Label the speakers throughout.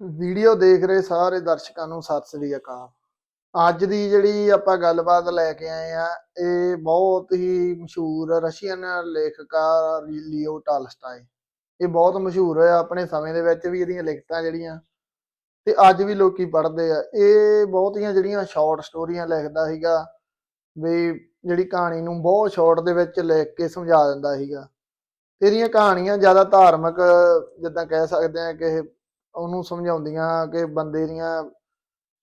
Speaker 1: Video ਦੇਖ ਰਹੇ ਸਾਰੇ ਦਰਸ਼ਕਾਂ ਨੂੰ ਸਤਿ ਸ੍ਰੀ ਅਕਾਲ। ਅੱਜ ਦੀ ਜਿਹੜੀ ਆਪਾਂ ਗੱਲਬਾਤ ਲੈ ਕੇ ਆਏ ਆ, ਇਹ ਬਹੁਤ ਹੀ ਮਸ਼ਹੂਰ ਰਸ਼ੀਅਨ ਲੇਖਕਾ ਲਿਓ ਟਾਲਸਟਾਏ। ਇਹ ਬਹੁਤ ਮਸ਼ਹੂਰ ਹੋਇਆ ਆਪਣੇ ਸਮੇਂ ਦੇ ਵਿੱਚ ਵੀ ਇਹਦੀਆਂ ਲਿਖਤਾਂ ਜਿਹੜੀਆਂ, ਤੇ ਅੱਜ ਵੀ ਲੋਕੀ ਪੜ੍ਹਦੇ ਆ। ਇਹ ਬਹੁਤੀਆਂ ਜਿਹੜੀਆਂ ਸ਼ਾਰਟ ਸਟੋਰੀਆਂ ਲਿਖਦਾ ਸੀਗਾ, ਵੀ ਜਿਹੜੀ ਕਹਾਣੀ ਨੂੰ ਬਹੁਤ ਸ਼ਾਰਟ ਦੇ ਵਿੱਚ ਲਿਖ ਕੇ ਸਮਝਾ ਦਿੰਦਾ ਸੀਗਾ। ਇਹਦੀਆਂ ਕਹਾਣੀਆਂ ਜ਼ਿਆਦਾ ਧਾਰਮਿਕ, ਜਿੱਦਾਂ ਕਹਿ ਸਕਦੇ ਆ ਕਿ ਉਹਨੂੰ ਸਮਝਾਉਂਦੀਆਂ ਕਿ ਬੰਦੇ ਦੀਆਂ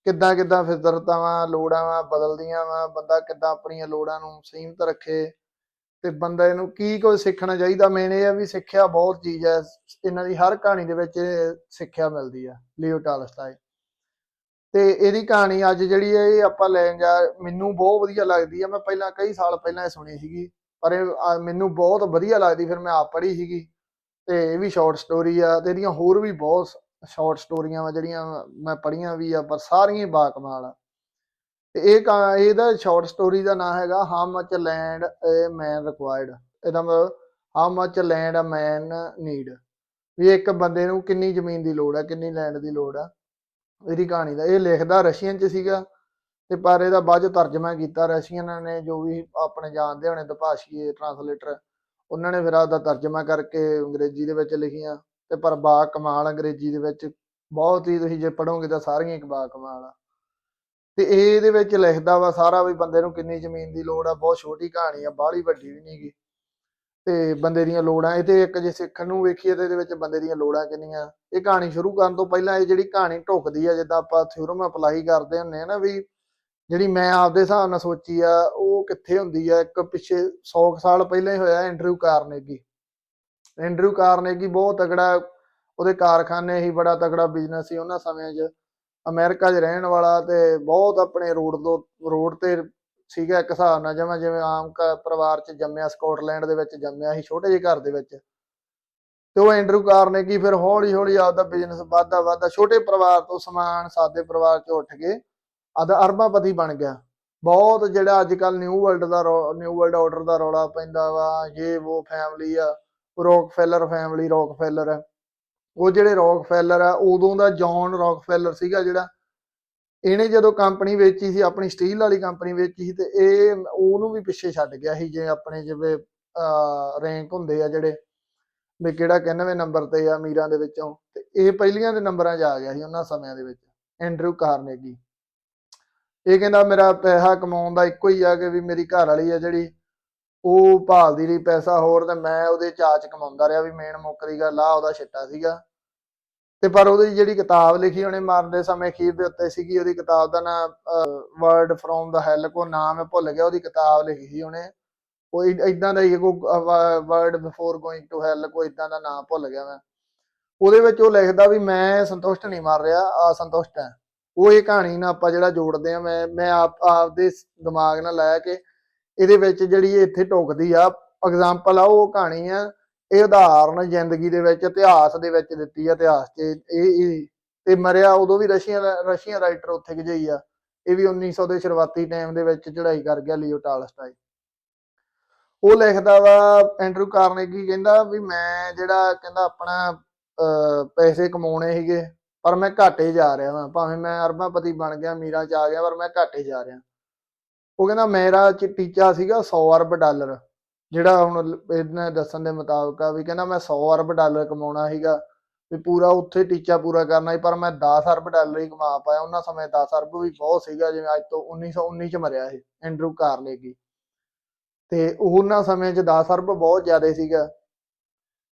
Speaker 1: ਕਿੱਦਾਂ ਕਿੱਦਾਂ ਫਿਤਰਤਾਂ ਵਾ, ਲੋੜਾਂ ਵਾ, ਬਦਲਦੀਆਂ ਵਾ, ਬੰਦਾ ਕਿੱਦਾਂ ਆਪਣੀਆਂ ਲੋੜਾਂ ਨੂੰ ਸੀਮਤ ਰੱਖੇ ਤੇ ਬੰਦੇ ਨੂੰ ਕੀ ਕੁਝ ਸਿੱਖਣਾ ਚਾਹੀਦਾ? ਮੇਨ ਇਹ ਆ ਵੀ ਸਿੱਖਿਆ ਬਹੁਤ ਚੀਜ਼ ਹੈ, ਇਹਨਾਂ ਦੀ ਹਰ ਕਹਾਣੀ ਦੇ ਵਿੱਚ ਸਿੱਖਿਆ ਮਿਲਦੀ ਆ, ਲਿਓ ਟਾਲਸਟਾਏ ਤੇ ਇਹਦੀ ਕਹਾਣੀ ਅੱਜ ਜਿਹੜੀ ਹੈ, ਇਹ ਆਪਾਂ ਲੈਣ ਜਾ, ਮੈਨੂੰ ਬਹੁਤ ਵਧੀਆ ਲੱਗਦੀ ਆ, ਮੈਂ ਪਹਿਲਾਂ ਕਈ ਸਾਲ ਪਹਿਲਾਂ ਇਹ ਸੁਣੀ ਸੀਗੀ, ਪਰ ਇਹ ਮੈਨੂੰ ਬਹੁਤ ਵਧੀਆ ਲੱਗਦੀ, ਫਿਰ ਮੈਂ ਆਪ ਪੜ੍ਹੀ ਸੀਗੀ, ਤੇ ਇਹ ਵੀ ਸ਼ਾਰਟ ਸਟੋਰੀ ਆ, ਤੇ ਇਹਦੀਆਂ ਹੋਰ ਵੀ ਬਹੁਤ ਸ਼ਾਰਟ ਸਟੋਰੀਆਂ ਵਾ ਜਿਹੜੀਆਂ ਮੈਂ ਪੜ੍ਹੀਆਂ ਵੀ ਆ, ਪਰ ਸਾਰੀਆਂ ਹੀ ਬਾਕਮਾਲ ਆ। ਤੇ ਇਹ ਕਾ- ਇਹਦਾ ਸ਼ਾਰਟ ਸਟੋਰੀ ਦਾ ਨਾਮ ਹੈਗਾ how much land a man required ਇਹਦਾ ਮਤਲਬ how much land a man need ਵੀ ਇੱਕ ਬੰਦੇ ਨੂੰ ਕਿੰਨੀ ਜ਼ਮੀਨ ਦੀ ਲੋੜ ਹੈ ਕਿੰਨੀ ਲੈਂਡ ਦੀ ਲੋੜ ਆ। ਇਹਦੀ ਕਹਾਣੀ ਦਾ, ਇਹ ਲਿਖਦਾ ਰਸ਼ੀਅਨ ਚ ਸੀਗਾ, ਤੇ ਪਰ ਇਹਦਾ ਬਾਅਦ ਚ ਤਰਜਮਾ ਕੀਤਾ ਰਸ਼ੀਅਨ ਨੇ, ਜੋ ਵੀ ਆਪਣੇ ਜਾਣਦੇ ਹੋਣੇ ਦਭਾਸ਼ੀਏ ਟਰਾਂਸਲੇਟਰ ਉਹਨਾਂ ਨੇ ਫਿਰ ਆਪਦਾ ਤਰਜਮਾ ਕਰਕੇ ਅੰਗਰੇਜ਼ੀ ਦੇ ਵਿੱਚ ਲਿਖੀਆਂ। ਤੇ ਪਰ ਬਾ ਕਮਾਲ ਅੰਗਰੇਜ਼ੀ ਦੇ ਵਿੱਚ ਬਹੁਤ ਹੀ ਤੁਸੀਂ ਜੇ ਪੜੋਗੇ ਤਾਂ ਸਾਰੀਆਂ ਇੱਕ ਬਾ ਕਮਾਲ ਆ। ਤੇ ਇਹ ਇਹਦੇ ਵਿੱਚ ਲਿਖਦਾ ਵਾ ਸਾਰਾ ਵੀ ਬੰਦੇ ਨੂੰ ਕਿੰਨੀ ਜ਼ਮੀਨ ਦੀ ਲੋੜ ਆ, ਬਹੁਤ ਛੋਟੀ ਕਹਾਣੀ ਆ, ਬਾਹਲੀ ਵੱਡੀ ਵੀ ਨਹੀਂਗੀ ਤੇ ਬੰਦੇ ਦੀਆਂ ਲੋੜਾਂ, ਇਹ ਤੇ ਇੱਕ ਜੇ ਸਿੱਖਣ ਨੂੰ ਵੇਖੀਏ ਤੇ ਇਹਦੇ ਵਿੱਚ ਬੰਦੇ ਦੀਆਂ ਲੋੜਾਂ ਕਿੰਨੀਆਂ? ਇਹ ਕਹਾਣੀ ਸ਼ੁਰੂ ਕਰਨ ਤੋਂ ਪਹਿਲਾਂ ਇਹ ਜਿਹੜੀ ਕਹਾਣੀ ਢੁਕਦੀ ਆ, ਜਿੱਦਾਂ ਆਪਾਂ ਥਿਊਰਮ ਅਪਲਾਈ ਕਰਦੇ ਹੁੰਨੇ ਆ ਨਾ ਵੀ ਜਿਹੜੀ ਮੈਂ ਆਪਦੇ ਹਿਸਾਬ ਨਾਲ ਸੋਚੀ ਆ, ਉਹ ਕਿੱਥੇ ਹੁੰਦੀ ਆ? ਇੱਕ ਪਿੱਛੇ 100 ਸਾਲ ਪਹਿਲਾਂ ਹੀ ਹੋਇਆ ਐਂਡਰਿਊ ਕਾਰਨੇਗੀ ਐਂਡਰਿਊ ਕਾਰਨੇਗੀ ਬਹੁਤ ਤਗੜਾ ਉਹਦੇ ਕਾਰਖਾਨੇ ਹੀ ਬੜਾ ਤਗੜਾ ਬਿਜ਼ਨਸ ਸੀ ਉਹਨਾਂ ਸਮਿਆਂ 'ਚ। ਅਮਰੀਕਾ 'ਚ ਰਹਿਣ ਵਾਲਾ ਤੇ ਬਹੁਤ ਆਪਣੇ ਰੋਡ ਤੋਂ ਰੋਡ ਤੇ ਸੀਗਾ ਇੱਕ ਹਿਸਾਬ ਨਾਲ, ਜਿਵੇਂ ਜਿਵੇਂ ਆਮ ਘ- ਪਰਿਵਾਰ 'ਚ ਜੰਮਿਆ ਸਕਾਟਲੈਂਡ ਦੇ ਵਿੱਚ ਜੰਮਿਆ ਸੀ, ਛੋਟੇ ਜਿਹੇ ਘਰ ਦੇ ਵਿੱਚ। ਤੇ ਉਹ ਐਂਡਰੂ ਕਾਰਨੇਗੀ ਫਿਰ ਹੌਲੀ ਹੌਲੀ ਆਪਦਾ ਬਿਜ਼ਨਸ ਵੱਧਦਾ ਵੱਧਦਾ ਛੋਟੇ ਪਰਿਵਾਰ ਤੋਂ ਸਮਾਨ, ਸਾਦੇ ਪਰਿਵਾਰ 'ਚ ਉੱਠ ਕੇ ਆਦਾ ਅਰਬਾਪਤੀ ਬਣ ਗਿਆ। ਬਹੁਤ ਜਿਹੜਾ ਅੱਜ ਕੱਲ ਨਿਊ ਵਰਲਡ ਦਾ ਨਿਊ ਵਰਲਡ ਆਰਡਰ ਦਾ ਰੌਲਾ ਪੈਂਦਾ ਵਾ ਇਹ ਉਹ ਫੈਮਲੀ ਆ ਰੌਕਫੈਲਰ ਫੈਮਿਲੀ ਰੌਕਫੈਲਰ ਆ ਉਹ ਜਿਹੜੇ ਰੌਕਫੈਲਰ ਆ ਉਦੋਂ ਦਾ ਜੌਨ ਰੌਕਫੈਲਰ ਸੀਗਾ ਜਿਹੜਾ। ਇਹਨੇ ਜਦੋਂ ਕੰਪਨੀ ਵੇਚੀ ਸੀ, ਆਪਣੀ ਸਟੀਲ ਵਾਲੀ ਕੰਪਨੀ ਵੇਚੀ ਸੀ ਤੇ ਇਹ ਉਹਨੂੰ ਵੀ ਪਿੱਛੇ ਛੱਡ ਗਿਆ ਸੀ ਜੇ ਆਪਣੇ ਜਿਵੇਂ ਰੈਂਕ ਹੁੰਦੇ ਆ ਜਿਹੜੇ। ਵੀ ਕਿਹੜਾ 91 ਨੰਬਰ ਤੇ ਆ ਅਮੀਰਾਂ ਦੇ ਵਿੱਚੋਂ। ਤੇ ਇਹ ਪਹਿਲੀਆਂ ਦੇ ਨੰਬਰਾਂ 'ਚ ਆ ਗਿਆ ਸੀ ਉਹਨਾਂ ਸਮਿਆਂ ਦੇ ਵਿੱਚ ਐਂਡਰੂ ਕਾਰਨੇਗੀ ਇਹ ਕਹਿੰਦਾ, ਮੇਰਾ ਪੈਸਾ ਕਮਾਉਣ ਦਾ ਇੱਕੋ ਹੀ ਆ ਕਿ ਵੀ ਮੇਰੀ ਘਰ ਵਾਲੀ ਆ ਜਿਹੜੀ ਉਹ ਭਾਲਦੀ ਰਹੀ ਪੈਸਾ ਹੋਰ ਤੇ ਮੈਂ ਉਹਦੇ ਚਾਚ ਕਮਾਉਂਦਾ ਰਿਹਾ ਵੀ ਮੇਨ ਮੁੱਕ ਦੀ ਗੱਲ ਆ, ਉਹਦਾ ਛਿੱਟਾ ਸੀਗਾ। ਤੇ ਪਰ ਉਹਦੀ ਜਿਹੜੀ ਕਿਤਾਬ ਲਿਖੀ ਉਹਨੇ ਮਰਨ ਦੇ ਸਮੇਂ ਖੀਰ ਦੇ ਉੱਤੇ ਸੀਗੀ, ਉਹਦੀ ਕਿਤਾਬ ਦਾ ਨਾਮ ਵਰਡ ਫਰੋਮ ਦਾ ਹੈਲ ਕੋ ਨਾਮ ਮੈਂ ਭੁੱਲ ਗਿਆ, ਉਹਦੀ ਕਿਤਾਬ ਲਿਖੀ ਸੀ ਉਹਨੇ। ਉਹ ਇਦਾਂ ਦਾ ਹੀ ਕੋਈ ਵਰਡ ਬਿਫੋਰ ਗੋਇੰਗ ਟੂ ਹੈਲ ਕੋ ਇਦਾਂ ਦਾ ਨਾਮ ਭੁੱਲ ਗਿਆ ਮੈਂ। ਉਹਦੇ ਵਿੱਚ ਉਹ ਲਿਖਦਾ ਵੀ ਮੈਂ ਸੰਤੁਸ਼ਟ ਨਹੀਂ ਮਰ ਰਿਹਾ, ਅਸੰਤੁਸ਼ਟ ਹੈ। ਉਹ ਇਹ ਕਹਾਣੀ ਨਾਲ ਆਪਾਂ ਜਿਹੜਾ ਜੋੜਦੇ ਆ ਮੈਂ ਮੈਂ ਆਪ ਆਪਦੇ ਦਿਮਾਗ ਨਾਲ ਲੈ ਕੇ ਇਹਦੇ ਵਿੱਚ ਜਿਹੜੀ ਇਹ ਇੱਥੇ ਟੋਕਦੀ ਆ ਐਗਜ਼ਾਮਪਲ ਆ ਉਹ ਕਹਾਣੀ ਆ ਇਹ ਉਦਾਹਰਨ ਜ਼ਿੰਦਗੀ ਦੇ ਵਿੱਚ ਇਤਿਹਾਸ ਦੇ ਵਿੱਚ ਦਿੱਤੀ ਆ ਇਤਿਹਾਸ 'ਚ ਇਹ ਤੇ ਮਰਿਆ ਉਦੋਂ ਵੀ ਰਸ਼ੀਅਨ ਰਸ਼ੀਅਨ ਰਾਈਟਰ ਉੱਥੇ ਗਈ ਆ ਇਹ ਵੀ 1900 ਦੇ ਸ਼ੁਰੂਆਤੀ ਟਾਈਮ ਦੇ ਵਿੱਚ ਚੜ੍ਹਾਈ ਕਰ ਗਿਆ ਲਿਓ ਟਾਲਸਟਾਈ। ਉਹ ਲਿਖਦਾ ਵਾ ਐਂਡਰੂ ਕਾਰਨੇਗੀ ਕਹਿੰਦਾ ਵੀ ਮੈਂ ਜਿਹੜਾ ਕਹਿੰਦਾ ਆਪਣਾ ਅਹ, ਪੈਸੇ ਕਮਾਉਣੇ ਸੀਗੇ ਪਰ ਮੈਂ ਘਾਟੇ ਜਾ ਰਿਹਾ ਵਾਂ ਭਾਵੇਂ ਮੈਂ ਅਰਬਾਪਤੀ ਬਣ ਗਿਆ ਅਮੀਰਾਂ ਚ ਆ ਗਿਆ ਪਰ ਮੈਂ ਘਾਟੇ ਜਾ ਰਿਹਾ। ਉਹ ਕਹਿੰਦਾ ਮੇਰਾ ਚ- ਟੀਚਾ ਸੀਗਾ 100 ਅਰਬ ਡਾਲਰ। ਜਿਹੜਾ ਹੁਣ ਇਹਨਾਂ ਦੱਸਣ ਦੇ ਮੁਤਾਬਕ ਆ ਵੀ ਕਹਿੰਦਾ ਮੈਂ 100 ਅਰਬ ਡਾਲਰ ਕਮਾਉਣਾ ਸੀਗਾ, ਵੀ ਪੂਰਾ ਉੱਥੇ ਟੀਚਾ ਪੂਰਾ ਕਰਨਾ ਸੀ, ਪਰ ਮੈਂ 10 ਅਰਬ ਡਾਲਰ ਹੀ ਕਮਾ ਪਾਇਆ। ਉਹਨਾਂ ਸਮੇਂ 10 ਅਰਬ ਵੀ ਬਹੁਤ ਸੀਗਾ, ਜਿਵੇਂ ਅੱਜ ਤੋਂ 1919 ਚ ਮਰਿਆ ਇਹ, ਐਂਡਰੂ ਕਾਰਨੇਗੀ। ਤੇ ਉਹਨਾਂ ਸਮੇਂ 'ਚ 10 ਅਰਬ ਬਹੁਤ ਜ਼ਿਆਦਾ ਸੀਗਾ।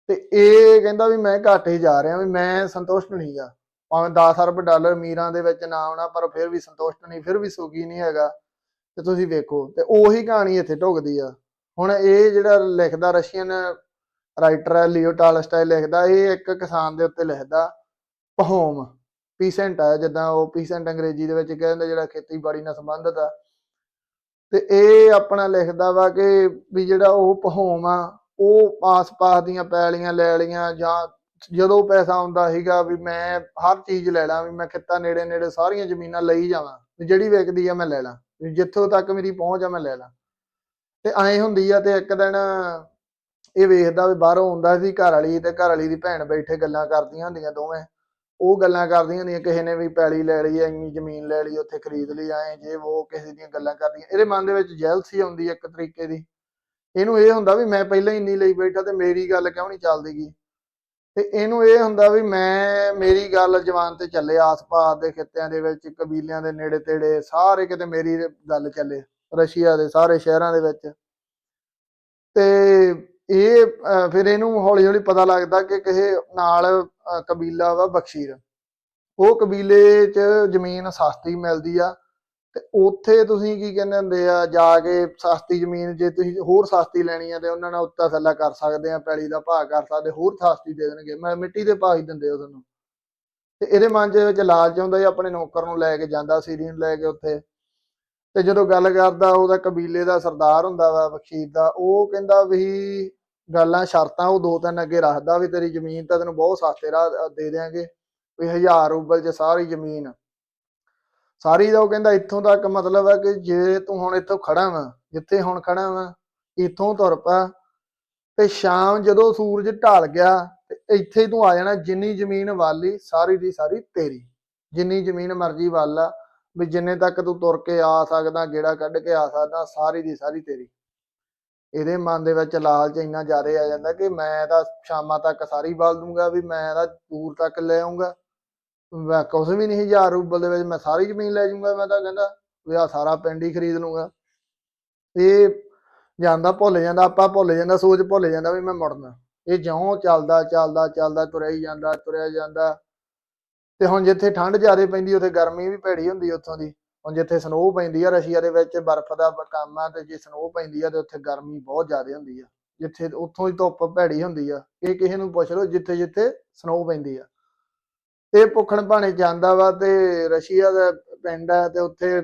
Speaker 1: ਤੇ ਇਹ ਕਹਿੰਦਾ ਵੀ ਮੈਂ ਘਾਟੇ ਜਾ ਰਿਹਾ, ਵੀ ਮੈਂ ਸੰਤੁਸ਼ਟ ਨਹੀਂ ਨਹੀਂਗਾ ਭਾਵੇਂ 10 ਅਰਬ ਡਾਲਰ ਅਮੀਰਾਂ ਦੇ ਵਿੱਚ ਨਾ ਆਉਣਾ, ਪਰ ਫਿਰ ਵੀ ਸੰਤੁਸ਼ਟ ਨਹੀਂ, ਫਿਰ ਵੀ ਸੁਖੀ ਨਹੀਂ ਹੈਗਾ। ਤੇ ਤੁਸੀਂ ਵੇਖੋ, ਤੇ ਉਹੀ ਕਹਾਣੀ ਇੱਥੇ ਢੁਕਦੀ ਆ। ਹੁਣ ਇਹ ਜਿਹੜਾ ਲਿਖਦਾ ਰਸ਼ੀਅਨ ਰਾਈਟਰ ਹੈ ਲਿਓ ਟਾਲਸਟਾਈ ਲਿਖਦਾ, ਇਹ ਇੱਕ ਕਿਸਾਨ ਦੇ ਉੱਤੇ ਲਿਖਦਾ ਪਹੋਮ ਪੀਸੈਂਟ ਆ, ਜਿੱਦਾਂ ਉਹ ਪੀਸੈਂਟ ਅੰਗਰੇਜ਼ੀ ਦੇ ਵਿੱਚ ਕਹਿੰਦੇ ਜਿਹੜਾ ਖੇਤੀਬਾੜੀ ਨਾਲ ਸੰਬੰਧਿਤ ਆ। ਤੇ ਇਹ ਆਪਣਾ ਲਿਖਦਾ ਵਾ ਕਿ ਵੀ ਜਿਹੜਾ ਉਹ ਪਹੋਮ ਆ, ਉਹ ਆਸ-ਪਾਸ ਦੀਆਂ ਪੈਲੀਆਂ ਲੈ ਲਈਆਂ, ਜਾਂ ਜਦੋਂ ਪੈਸਾ ਆਉਂਦਾ ਸੀਗਾ ਵੀ ਮੈਂ ਹਰ ਚੀਜ਼ ਲੈ ਲਾਂ, ਵੀ ਮੈਂ ਖੇਤਾਂ ਨੇੜੇ ਨੇੜੇ ਸਾਰੀਆਂ ਜ਼ਮੀਨਾਂ ਲਈ ਜਾਵਾਂ, ਵੀ ਜਿਹੜੀ ਵਿਕਦੀ ਆ ਮੈਂ ਲੈ ਲਾਂ। ਜਿੱਥੋਂ ਤੱਕ ਮੇਰੀ ਪਹੁੰਚ ਆ ਮੈਂ ਲੈ ਲਾਂ। ਤੇ ਐਂ ਹੁੰਦੀ ਆ ਤੇ ਇੱਕ ਦਿਨ ਇਹ ਵੇਖਦਾ ਵੀ ਬਾਹਰੋਂ ਆਉਂਦਾ ਸੀ ਘਰ ਵਾਲੀ ਤੇ ਘਰ ਵਾਲੀ ਦੀ ਭੈਣ ਬੈਠੇ ਗੱਲਾਂ ਕਰਦੀਆਂ ਹੁੰਦੀਆਂ ਦੋਵੇਂ। ਉਹ ਗੱਲਾਂ ਕਰਦੀਆਂ ਹੁੰਦੀਆਂ, ਕਿਸੇ ਨੇ ਵੀ ਪੈਲੀ ਲੈ ਲਈ ਐ ਇੰਨੀ ਜ਼ਮੀਨ ਲੈ ਲਈ, ਉੱਥੇ ਖਰੀਦ ਲਈ, ਐ ਜੇ ਉਹ ਕਿਸੇ ਦੀਆਂ ਗੱਲਾਂ ਕਰਦੀਆਂ। ਇਹਦੇ ਮਨ ਦੇ ਵਿੱਚ ਜੈਲਸੀ ਆਉਂਦੀ ਇੱਕ ਤਰੀਕੇ ਦੀ। ਇਹਨੂੰ ਇਹ ਹੁੰਦਾ ਵੀ ਮੈਂ ਪਹਿਲਾਂ ਹੀ ਇੰਨੀ ਲਈ ਬੈਠਾ ਤੇ ਮੇਰੀ ਗੱਲ ਕਿਉਂ ਨਹੀਂ ਚੱਲਦੀਗੀ ਤੇ ਇਹਨੂੰ ਇਹ ਹੁੰਦਾ ਵੀ ਮੈਂ, ਮੇਰੀ ਗੱਲ ਜਵਾਨ ਤੇ ਚੱਲੇ, ਆਸ-ਪਾਸ ਦੇ ਖਿੱਤਿਆਂ ਦੇ ਵਿੱਚ, ਕਬੀਲਿਆਂ ਦੇ ਨੇੜੇ ਤੇੜੇ ਸਾਰੇ ਕਿਤੇ ਮੇਰੀ ਗੱਲ ਚੱਲੇ, ਰਸ਼ੀਆ ਦੇ ਸਾਰੇ ਸ਼ਹਿਰਾਂ ਦੇ ਵਿੱਚ। ਤੇ ਇਹ ਫਿਰ ਇਹਨੂੰ ਹੌਲੀ ਹੌਲੀ ਪਤਾ ਲੱਗਦਾ ਕਿ ਕਿਸੇ ਨਾਲ ਕਬੀਲਾ ਵਾ ਬਖਸ਼ੀਰ। ਉਹ ਕਬੀਲੇ 'ਚ ਜ਼ਮੀਨ ਸਸਤੀ ਮਿਲਦੀ ਆ। ਤੇ ਉੱਥੇ ਤੁਸੀਂ ਕੀ ਕਹਿੰਦੇ ਹੁੰਦੇ ਆ, ਜਾ ਕੇ ਸਸਤੀ ਜ਼ਮੀਨ ਜੇ ਤੁਸੀਂ ਹੋਰ ਸਸਤੀ ਲੈਣੀ ਆ ਤੇ ਉਹਨਾਂ ਨਾਲ ਉੱਤਾ ਥੱਲਾ ਕਰ ਸਕਦੇ ਆ, ਪੈਲੀ ਦਾ ਭਾਅ ਕਰ ਸਕਦੇ, ਹੋਰ ਸਸਤੀ ਦੇ ਦੇਣਗੇ। ਮੈਂ ਮਿੱਟੀ ਦੇ ਭਾਅ ਹੀ ਦਿੰਦੇ ਉਹ ਤੁਹਾਨੂੰ। ਤੇ ਇਹਦੇ ਮਨ ਦੇ ਵਿੱਚ ਲਾਲਚ ਹੁੰਦਾ ਜੀ ਆਪਣੇ ਨੌਕਰ ਨੂੰ ਲੈ ਕੇ ਜਾਂਦਾ, ਸੀਰੀ ਨੂੰ ਲੈ ਕੇ ਉੱਥੇ। ਤੇ ਜਦੋਂ ਗੱਲ ਕਰਦਾ ਉਹਦਾ ਕਬੀਲੇ ਦਾ ਸਰਦਾਰ ਹੁੰਦਾ ਵਾ, ਬਖਸ਼ੀਰ ਦਾ, ਉਹ ਕਹਿੰਦਾ ਵੀ ਗੱਲਾਂ, ਸ਼ਰਤਾਂ ਉਹ ਦੋ ਤਿੰਨ ਅੱਗੇ ਰੱਖਦਾ ਵੀ ਤੇਰੀ ਜ਼ਮੀਨ ਤਾਂ ਤੈਨੂੰ ਬਹੁਤ ਸਸਤੇ ਰਾਹ ਦੇ ਦਿਆਂਗੇ ਵੀ 1000 ਰੂਬਲ 'ਚ ਸਾਰੀ ਜ਼ਮੀਨ। ਸਾਰੀ ਦਾ ਉਹ ਕਹਿੰਦਾ, ਇੱਥੋਂ ਤੱਕ ਮਤਲਬ ਹੈ ਕਿ ਜੇ ਤੂੰ ਹੁਣ ਇੱਥੋਂ ਖੜਾ ਵਾ, ਜਿੱਥੇ ਹੁਣ ਖੜਾ ਵਾ, ਇੱਥੋਂ ਤੁਰ ਪਾ ਤੇ ਸ਼ਾਮ ਜਦੋਂ ਸੂਰਜ ਢਲ ਗਿਆ ਤੇ ਇੱਥੇ ਹੀ ਤੂੰ ਆ ਜਾਣਾ, ਜਿੰਨੀ ਜ਼ਮੀਨ ਵਾਲੀ ਸਾਰੀ ਦੀ ਸਾਰੀ ਤੇਰੀ, ਜਿੰਨੀ ਜ਼ਮੀਨ ਮਰਜ਼ੀ ਵਾਲਾ ਵੀ ਜਿੰਨੇ ਤੱਕ ਤੂੰ ਤੁਰ ਕੇ ਆ ਸਕਦਾ, ਗੇੜਾ ਕੱਢ ਕੇ ਆ ਸਕਦਾ, ਸਾਰੀ ਦੀ ਸਾਰੀ ਤੇਰੀ। ਇਹਦੇ ਮਨ ਦੇ ਵਿੱਚ ਲਾਲਚ ਇੰਨਾ ਜ਼ਿਆਦਾ ਆ ਜਾਂਦਾ ਕਿ ਮੈਂ ਤਾਂ ਸ਼ਾਮਾਂ ਤੱਕ ਸਾਰੀ ਵਾਲ ਦੂੰਗਾ, ਵੀ ਮੈਂ ਤਾਂ ਦੂਰ ਤੱਕ ਲੈ ਆਉਂਗਾ ਮੈਂ ਕੁਛ ਵੀ ਨਹੀਂ ਹਜ਼ਾਰ ਰੂਬਲ ਦੇ ਵਿੱਚ ਮੈਂ ਸਾਰੀ ਜ਼ਮੀਨ ਲੈ ਜਾਊਂਗਾ, ਮੈਂ ਤਾਂ ਕਹਿੰਦਾ ਵੀ ਆ ਸਾਰਾ ਪਿੰਡ ਹੀ ਖਰੀਦ ਲੂੰਗਾ ਇਹ ਜਾਂਦਾ ਭੁੱਲ ਜਾਂਦਾ, ਆਪਾਂ ਭੁੱਲ ਜਾਂਦਾ, ਸੋਚ ਭੁੱਲ ਜਾਂਦਾ ਵੀ ਮੈਂ ਮੁੜਨਾ। ਇਹ ਜਿਉਂ ਚੱਲਦਾ ਚੱਲਦਾ ਚੱਲਦਾ, ਤੁਰਿਆ ਹੀ ਜਾਂਦਾ, ਤੁਰਿਆ ਜਾਂਦਾ। ਤੇ ਹੁਣ ਜਿੱਥੇ ਠੰਡ ਜ਼ਿਆਦਾ ਪੈਂਦੀ, ਉੱਥੇ ਗਰਮੀ ਵੀ ਭੈੜੀ ਹੁੰਦੀ ਉੱਥੋਂ ਦੀ। ਹੁਣ ਜਿੱਥੇ ਸਨੋ ਪੈਂਦੀ ਆ ਰਸ਼ੀਆ ਦੇ ਵਿੱਚ, ਬਰਫ਼ ਦਾ ਕੰਮ ਆ, ਤੇ ਜੇ ਸਨੋ ਪੈਂਦੀ ਆ, ਤੇ ਉੱਥੇ ਗਰਮੀ ਬਹੁਤ ਜ਼ਿਆਦਾ ਹੁੰਦੀ ਆ। ਜਿੱਥੇ ਉੱਥੋਂ ਹੀ ਧੁੱਪ ਭੈੜੀ ਹੁੰਦੀ ਆ, ਇਹ ਕਿਸੇ ਨੂੰ ਪੁੱਛ ਲਓ ਜਿੱਥੇ ਜਿੱਥੇ ਸਨੋ ਪੈਂਦੀ ਆ। ਤੇ ਭੁੱਖਣ ਭਾਣੇ ਜਾਂਦਾ ਵਾ ਤੇ ਰਸ਼ੀਆ ਦਾ ਪਿੰਡ ਹੈ ਤੇ ਉੱਥੇ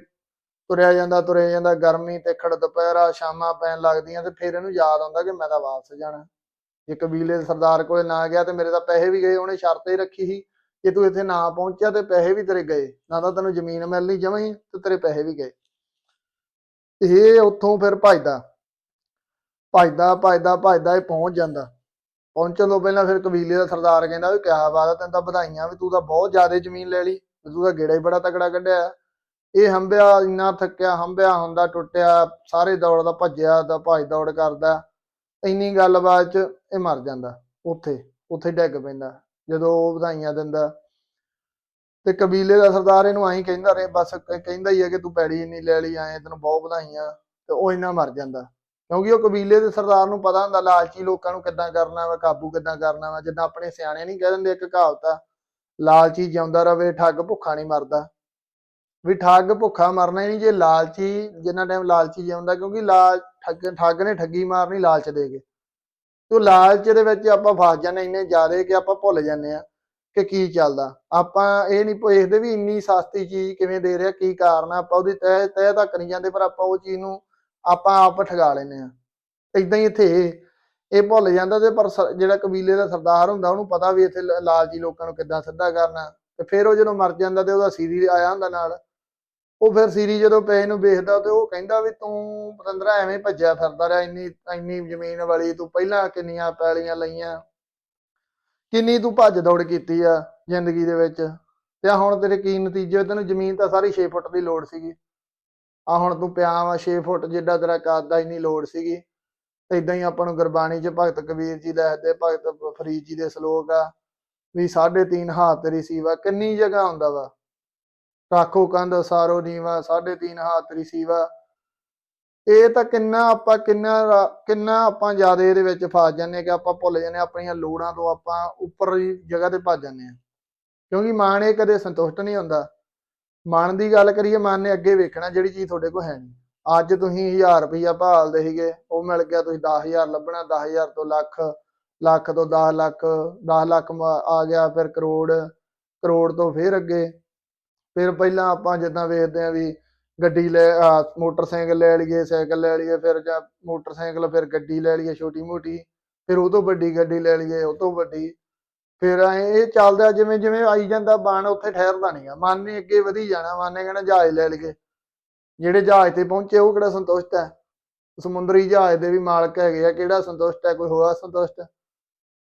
Speaker 1: ਤੁਰਿਆ ਜਾਂਦਾ ਤੁਰਿਆ ਜਾਂਦਾ, ਗਰਮੀ ਤੇ ਖੜ ਦੁਪਹਿਰਾ, ਸ਼ਾਮਾਂ ਪੈਣ ਲੱਗਦੀਆਂ ਤੇ ਫਿਰ ਇਹਨੂੰ ਯਾਦ ਆਉਂਦਾ ਕਿ ਮੈਂ ਤਾਂ ਵਾਪਸ ਜਾਣਾ। ਜੇ ਕਬੀਲੇ ਸਰਦਾਰ ਕੋਲੇ ਨਾ ਗਿਆ ਤੇ ਮੇਰੇ ਤਾਂ ਪੈਸੇ ਵੀ ਗਏ, ਉਹਨੇ ਸ਼ਰਤ ਹੀ ਰੱਖੀ ਸੀ ਕਿ ਤੂੰ ਇੱਥੇ ਨਾ ਪਹੁੰਚਿਆ ਤੇ ਪੈਸੇ ਵੀ ਤੇਰੇ ਗਏ, ਨਾ ਤਾਂ ਤੈਨੂੰ ਜ਼ਮੀਨ ਮਿਲਣੀ ਜਮਾਂ ਹੀ ਤੇ ਤੇਰੇ ਪੈਸੇ ਵੀ ਗਏ। ਇਹ ਉੱਥੋਂ ਫਿਰ ਭੱਜਦਾ ਭੱਜਦਾ ਭੱਜਦਾ ਭੱਜਦਾ ਇਹ ਪਹੁੰਚ ਜਾਂਦਾ। ਪਹੁੰਚਣ ਤੋਂ ਪਹਿਲਾਂ ਫਿਰ ਕਬੀਲੇ ਦਾ ਸਰਦਾਰ ਕਹਿੰਦਾ ਵੀ ਕਿਆ ਬਾਤ ਆ, ਤੈਨੂੰ ਤਾਂ ਵਧਾਈਆਂ ਵੀ ਤੂੰ ਤਾਂ ਬਹੁਤ ਜ਼ਿਆਦਾ ਜ਼ਮੀਨ ਲੈ ਲਈ ਤੂੰ ਤਾਂ ਗੇੜਾ ਹੀ ਬੜਾ ਤਕੜਾ ਕੱਢਿਆ। ਇਹ ਹੰਬਿਆ ਇੰਨਾ ਥੱਕਿਆ ਹੰਬਿਆ ਹੁੰਦਾ, ਟੁੱਟਿਆ, ਸਾਰੇ ਦੌੜਦਾ ਭੱਜਿਆ, ਦਾ ਭੱਜ ਦੌੜ ਕਰਦਾ। ਇੰਨੀ ਗੱਲਬਾਤ ਚ ਇਹ ਮਰ ਜਾਂਦਾ, ਉੱਥੇ ਉੱਥੇ ਡਿੱਗ ਪੈਂਦਾ, ਜਦੋਂ ਉਹ ਵਧਾਈਆਂ ਦਿੰਦਾ। ਤੇ ਕਬੀਲੇ ਦਾ ਸਰਦਾਰ ਇਹਨੂੰ ਐਂ ਕਹਿੰਦਾ ਰਹੇ, ਬਸ ਕਹਿੰਦਾ ਹੀ ਹੈ ਕਿ ਤੂੰ ਪੈੜੀ ਇੰਨੀ ਲੈ ਲਈ ਆਏ ਤੈਨੂੰ ਬਹੁਤ ਵਧਾਈਆਂ, ਤੇ ਉਹ ਇੰਨਾ ਮਰ ਜਾਂਦਾ। ਕਿਉਂਕਿ ਉਹ ਕਬੀਲੇ ਦੇ ਸਰਦਾਰ ਨੂੰ ਪਤਾ ਹੁੰਦਾ ਲਾਲਚੀ ਲੋਕਾਂ ਨੂੰ ਕਿੱਦਾਂ ਕਰਨਾ ਵਾ, ਕਾਬੂ ਕਿੱਦਾਂ ਕਰਨਾ ਵਾ, ਜਿੱਦਾਂ ਆਪਣੇ ਸਿਆਣੇ ਨਹੀਂ ਕਹਿ ਦਿੰਦੇ ਇੱਕ ਕਹਾਵਤ ਆ, ਲਾਲਚੀ ਜਿਉਂਦਾ ਰਵੇ, ਠੱਗ ਭੁੱਖਾ ਨਹੀਂ ਮਰਦਾ। ਵੀ ਠੱਗ ਭੁੱਖਾ ਮਰਨਾ ਹੀ ਨਹੀਂ, ਜੇ ਲਾਲਚੀ, ਜਿੰਨਾ ਟਾਈਮ ਲਾਲਚੀ ਜਿਉਂਦਾ, ਕਿਉਂਕਿ ਲਾਲ, ਠੱਗ ਠੱਗ ਨੇ ਠੱਗੀ ਮਾਰਨੀ, ਲਾਲਚ ਦੇ ਕੇ। ਤੇ ਲਾਲਚ ਦੇ ਵਿੱਚ ਆਪਾਂ ਫਸ ਜਾਂਦੇ ਇੰਨੇ ਜ਼ਿਆਦੇ ਕਿ ਆਪਾਂ ਭੁੱਲ ਜਾਂਦੇ ਆ ਕਿ ਕੀ ਚੱਲਦਾ। ਆਪਾਂ ਇਹ ਨਹੀਂ ਪੁੱਛਦੇ ਵੀ ਇੰਨੀ ਸਸਤੀ ਚੀਜ਼ ਕਿਵੇਂ ਦੇ ਰਿਹਾ ਕੀ ਕਾਰਨ ਆ, ਆਪਾਂ ਉਹਦੀ ਤਹਿ ਤਹਿ ਤੱਕ ਨਹੀਂ ਜਾਂਦੇ, ਪਰ ਆਪਾਂ ਉਹ ਚੀਜ਼ ਨੂੰ ਆਪਾਂ ਆਪ ਠਗਾ ਲੈਂਦੇ ਆ ਇਦਾਂ ਹੀ ਇੱਥੇ ਇਹ- ਭੁੱਲ ਜਾਂਦਾ ਤੇ ਪਰ ਸ- ਜਿਹੜਾ ਕਬੀਲੇ ਦਾ ਸਰਦਾਰ ਹੁੰਦਾ, ਉਹਨੂੰ ਪਤਾ ਵੀ ਇੱਥੇ ਲ- ਲਾਲਚੀ ਲੋਕਾਂ ਨੂੰ ਕਿੱਦਾਂ ਸਿੱਧਾ ਕਰਨਾ। ਤੇ ਫਿਰ ਉਹ ਜਦੋਂ ਮਰ ਜਾਂਦਾ ਤੇ ਉਹਦਾ ਸੀਰੀ ਆਇਆ ਹੁੰਦਾ ਨਾਲ, ਉਹ ਫਿਰ ਸੀਰੀ ਜਦੋਂ ਪੈਸੇ ਨੂੰ ਵੇਖਦਾ ਤੇ ਉਹ ਕਹਿੰਦਾ ਵੀ ਤੂੰ ਪਤੰਦਰਾ ਐਵੇਂ ਭੱਜਿਆ ਫਿਰਦਾ ਰਿਹਾ, ਇੰਨੀ ਇੰਨੀ ਜ਼ਮੀਨ ਵਾਲੀ ਤੂੰ ਪਹਿਲਾਂ ਕਿੰਨੀਆਂ ਪੈਲੀਆਂ ਲਈਆਂ, ਕਿੰਨੀ ਤੂੰ ਭੱਜ ਦੌੜ ਕੀਤੀ ਆ ਜ਼ਿੰਦਗੀ ਦੇ ਵਿੱਚ। ਤੇ ਹੁਣ ਤੇਰੇ ਕੀ ਨਤੀਜੇ ਤੈਨੂੰ ਜ਼ਮੀਨ ਤਾਂ ਸਾਰੀ 6 ਫੁੱਟ ਦੀ ਲੋੜ ਸੀਗੀ। ਆ ਹੁਣ ਤੂੰ ਪਿਆ ਵਾ 6 ਫੁੱਟ ਜਿੱਡਾ ਤੇਰਾ ਕੱਦ ਆ ਇੰਨੀ ਲੋੜ ਸੀਗੀ। ਇਦਾਂ ਹੀ ਆਪਾਂ ਨੂੰ ਗੁਰਬਾਣੀ 'ਚ ਭਗਤ ਕਬੀਰ ਜੀ ਲਿਖਦੇ ਭਗਤ ਫਰੀਦ ਜੀ ਦੇ ਸ਼ਲੋਕ ਆ, ਵੀ ਸਾਢੇ ਤੀਨ ਹਾਥ ਤੇਰੀ ਸੀਵਾ, ਕਿੰਨੀ ਜਗ੍ਹਾ ਹੁੰਦਾ ਵਾ। ਰਾਖੋ ਕੰਧ, ਸਾਰੋ ਨੀਵਾ, ਸਾਢੇ ਤੀਨ ਹਾਥ ਤੇਰੀ ਸੀਵਾ। ਇਹ ਤਾਂ ਕਿੰਨਾ ਆਪਾਂ, ਕਿੰਨਾ ਰਾ- ਕਿੰਨਾ ਆਪਾਂ ਜ਼ਿਆਦਾ ਇਹਦੇ ਵਿੱਚ ਫਸ ਜਾਂਦੇ ਹਾਂ ਕਿ ਆਪਾਂ ਭੁੱਲ ਜਾਂਦੇ ਹਾਂ ਆਪਣੀਆਂ ਲੋੜਾਂ ਤੋਂ ਆਪਾਂ ਉੱਪਰ ਦੀ ਜਗ੍ਹਾ ਤੇ ਭੱਜ ਜਾਂਦੇ ਹਾਂ ਕਿਉਂਕਿ ਮਨ ਇਹ ਕਦੇ ਸੰਤੁਸ਼ਟ ਨਹੀਂ ਹੁੰਦਾ। ਮਨ ਦੀ ਗੱਲ ਕਰੀਏ, ਮਨ ਨੇ ਅੱਗੇ ਵੇਖਣਾ ਜਿਹੜੀ ਚੀਜ਼ ਤੁਹਾਡੇ ਕੋਲ ਹੈ ਨਹੀਂ। ਅੱਜ ਤੁਸੀਂ 1000 ਰੁਪਈਆ ਭਾਲਦੇ ਸੀਗੇ, ਉਹ ਮਿਲ ਗਿਆ, ਤੁਸੀਂ 10000 ਲੱਭਣਾ 10000 ਤੋਂ ਲੱਖ ਲੱਖ ਤੋਂ 10 ਲੱਖ 10 ਲੱਖ ਆ ਗਿਆ, ਫਿਰ ਕਰੋੜ ਕਰੋੜ ਤੋਂ ਫਿਰ ਅੱਗੇ। ਫਿਰ ਪਹਿਲਾਂ ਆਪਾਂ ਜਿੱਦਾਂ ਵੇਖਦੇ ਆ ਵੀ ਗੱਡੀ ਲੈ ਮੋਟਰਸਾਈਕਲ ਲੈ ਲਈਏ, ਸਾਈਕਲ ਲੈ ਲਈਏ, ਫਿਰ ਜਾਂ ਮੋਟਰਸਾਈਕਲ, ਫਿਰ ਗੱਡੀ ਲੈ ਲਈਏ ਛੋਟੀ ਮੋਟੀ ਫਿਰ ਉਹ ਤੋਂ ਵੱਡੀ ਗੱਡੀ ਲੈ ਲਈਏ, ਉਹ ਤੋਂ ਵੱਡੀ। ਫਿਰ ਐਂ ਇਹ ਚੱਲਦਾ ਜਿਵੇਂ ਜਿਵੇਂ ਆਈ ਜਾਂਦਾ, ਬਾਣ ਉੱਥੇ ਠਹਿਰਦਾ ਨਹੀਂ ਆ ਮਨ ਨੇ ਅੱਗੇ ਵਧੀ ਜਾਣਾ, ਮਨ ਨੇ ਕਹਿਣਾ ਜਹਾਜ਼ ਲੈ ਲਈਏ। ਜਿਹੜੇ ਜਹਾਜ਼ ਤੇ ਪਹੁੰਚੇ, ਉਹ ਕਿਹੜਾ ਸੰਤੁਸ਼ਟ ਹੈ ਸਮੁੰਦਰੀ ਜਹਾਜ਼ ਦੇ ਵੀ ਮਾਲਕ ਹੈਗੇ ਆ, ਕਿਹੜਾ ਸੰਤੁਸ਼ਟ ਹੈ ਕੋਈ ਹੋਰ ਸੰਤੁਸ਼ਟ?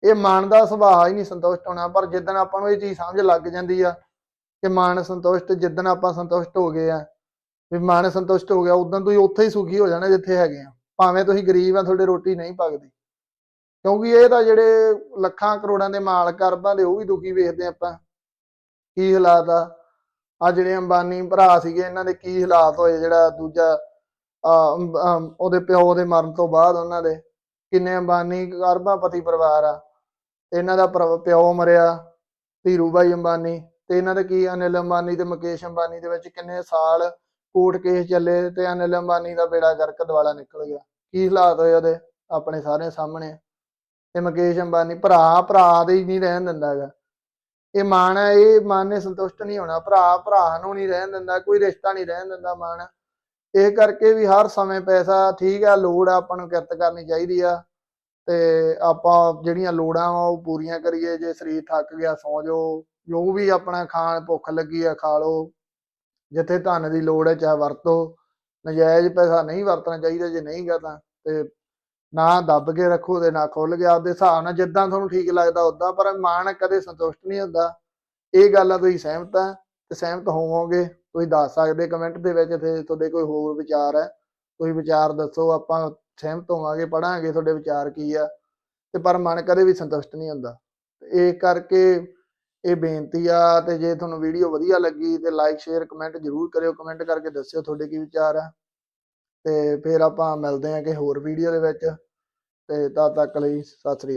Speaker 1: ਇਹ ਮਨ ਦਾ ਸੁਭਾਅ ਹੀ ਨਹੀਂ ਸੰਤੁਸ਼ਟ ਹੋਣਾ, ਪਰ ਜਿੱਦਣ ਆਪਾਂ ਨੂੰ ਇਹ ਚੀਜ਼ ਸਮਝ ਲੱਗ ਜਾਂਦੀ ਆ ਕਿ ਮਨ ਸੰਤੁਸ਼ਟ, ਜਿੱਦਣ ਆਪਾਂ ਸੰਤੁਸ਼ਟ ਹੋ ਗਏ ਆ, ਵੀ ਮਨ ਸੰਤੁਸ਼ਟ ਹੋ ਗਿਆ, ਉਦੋਂ ਤੁਸੀਂ ਉੱਥੇ ਹੀ ਸੁਖੀ ਹੋ ਜਾਣਾ ਜਿੱਥੇ ਹੈਗੇ ਆ। ਭਾਵੇਂ ਤੁਸੀਂ ਗਰੀਬ ਆ, ਤੁਹਾਡੇ ਰੋਟੀ ਨਹੀਂ ਪੱਕਦੀ। ਕਿਉਂਕਿ ਇਹ ਤਾਂ ਜਿਹੜੇ ਲੱਖਾਂ ਕਰੋੜਾਂ ਦੇ ਮਾਲਕ ਅਰਬਾਂ ਦੇ, ਉਹ ਵੀ ਦੁਖੀ ਵੇਖਦੇ ਆਪਾਂ। ਕੀ ਹਾਲਾਤ ਆ? ਆ ਜਿਹੜੇ ਅੰਬਾਨੀ ਭਰਾ ਸੀਗੇ, ਇਹਨਾਂ ਦੇ ਕੀ ਹਾਲਾਤ ਹੋਏ? ਜਿਹੜਾ ਦੂਜਾ ਉਹਦੇ ਪਿਓ ਦੇ ਮਰਨ ਤੋਂ ਬਾਅਦ ਉਹਨਾਂ ਦੇ ਕਿੰਨੇ ਅੰਬਾਨੀ ਅਰਬਾਂਪਤੀ ਪਰਿਵਾਰ ਆ। ਇਹਨਾਂ ਦਾ ਭਰਾ- ਪਿਓ ਮਰਿਆ, ਧੀਰੂ ਭਾਈ ਅੰਬਾਨੀ ਤੇ ਇਹਨਾਂ ਦੇ ਕੀ ਅਨਿਲ ਅੰਬਾਨੀ ਤੇ ਮੁਕੇਸ਼ ਅੰਬਾਨੀ ਦੇ ਵਿੱਚ ਕਿੰਨੇ ਸਾਲ ਕੋਰਟ ਕੇਸ ਚੱਲੇ ਤੇ ਅਨਿਲ ਅੰਬਾਨੀ ਦਾ ਬੇੜਾ ਗਰਕ ਦਿਵਾਲਾ ਨਿਕਲ ਗਿਆ। ਕੀ ਹਾਲਾਤ ਹੋਏ ਉਹਦੇ? ਆਪਣੇ ਸਾਰੇ ਸਾਹਮਣੇ। ਤੇ ਮੁਕੇਸ਼ ਅੰਬਾਨੀ ਭਰਾ ਭਰਾ ਦੇ ਹੀ ਨਹੀਂ ਰਹਿਣ ਦਿੰਦਾ ਹੈਗਾ। ਇਹ ਮਾਣ ਹੈ, ਇਹ ਮਾਨ ਨੇ ਸੰਤੁਸ਼ਟ ਨਹੀਂ ਹੋਣਾ। ਭਰਾ ਭਰਾ ਨੂੰ ਨਹੀਂ ਰਹਿਣ ਦਿੰਦਾ, ਕੋਈ ਰਿਸ਼ਤਾ ਨਹੀਂ ਰਹਿਣ ਦਿੰਦਾ ਮਾਣ ਇਹ ਕਰਕੇ ਵੀ ਹਰ ਸਮੇਂ ਪੈਸਾ, ਠੀਕ ਆ ਲੋੜ ਆ ਆਪਾਂ ਨੂੰ ਕਿਰਤ ਕਰਨੀ ਚਾਹੀਦੀ ਆ। ਤੇ ਆਪਾਂ ਜਿਹੜੀਆਂ ਲੋੜਾਂ ਵਾ, ਉਹ ਪੂਰੀਆਂ ਕਰੀਏ। ਜੇ ਸਰੀਰ ਥੱਕ ਗਿਆ, ਸੌਂ ਜਾਓ। ਜੋ ਵੀ ਆਪਣਾ ਖਾਣ, ਭੁੱਖ ਲੱਗੀ ਆ, ਖਾ ਲਓ। ਜਿੱਥੇ ਧਨ ਦੀ ਲੋੜ ਹੈ, ਚਾਹੇ ਵਰਤੋ। ਨਜਾਇਜ਼ ਪੈਸਾ ਨਹੀਂ ਵਰਤਣਾ ਚਾਹੀਦਾ, ਜੇ ਨਹੀਂ ਗਾ ਤਾਂ। ਤੇ ਨਾ ਦੱਬ ਕੇ ਰੱਖੋ ਤੇ ਨਾ ਖੁੱਲ ਗਿਆ ਆਪਦੇ ਹਿਸਾਬ ਨਾਲ, ਜਿੱਦਾਂ ਤੁਹਾਨੂੰ ਠੀਕ ਲੱਗਦਾ ਉਦਾਂ ਪਰ ਮਨ ਕਦੇ ਸੰਤੁਸ਼ਟ ਨਹੀਂ ਹੁੰਦਾ। ਇਹ ਗੱਲ ਆ, ਤੁਸੀਂ ਸਹਿਮਤ ਆ ਤੇ ਸਹਿਮਤ ਹੋਵੋਗੇ। ਤੁਸੀਂ ਦੱਸ ਸਕਦੇ ਕਮੈਂਟ ਦੇ ਵਿੱਚ ਤੇ ਤੁਹਾਡੇ ਕੋਈ ਹੋਰ ਵਿਚਾਰ ਹੈ ਤੁਸੀਂ ਵਿਚਾਰ ਦੱਸੋ, ਆਪਾਂ ਸਹਿਮਤ ਹੋਵਾਂਗੇ ਪੜਾਂਗੇ ਤੁਹਾਡੇ ਵਿਚਾਰ ਕੀ ਆ। ਤੇ ਪਰ ਮਨ ਕਦੇ ਵੀ ਸੰਤੁਸ਼ਟ ਨਹੀਂ ਹੁੰਦਾ। ਤੇ ਇਹ ਕਰਕੇ ਇਹ ਬੇਨਤੀ ਆ ਤੇ ਜੇ ਤੁਹਾਨੂੰ ਵੀਡੀਓ ਵਧੀਆ ਲੱਗੀ ਤੇ ਲਾਈਕ ਸ਼ੇਅਰ ਕਮੈਂਟ ਜ਼ਰੂਰ ਕਰਿਓ। ਕਮੈਂਟ ਕਰਕੇ ਦੱਸਿਓ ਤੁਹਾਡੇ ਕੀ ਵਿਚਾਰ ਆ। ਤੇ ਫਿਰ ਆਪਾਂ ਮਿਲਦੇ ਹਾਂ ਕਿ ਹੋਰ ਵੀਡੀਓ ਦੇ ਵਿੱਚ। ਤੇ ਤਦ ਤੱਕ ਲਈ ਸਤਿ ਸ੍ਰੀ ਅਕਾਲ।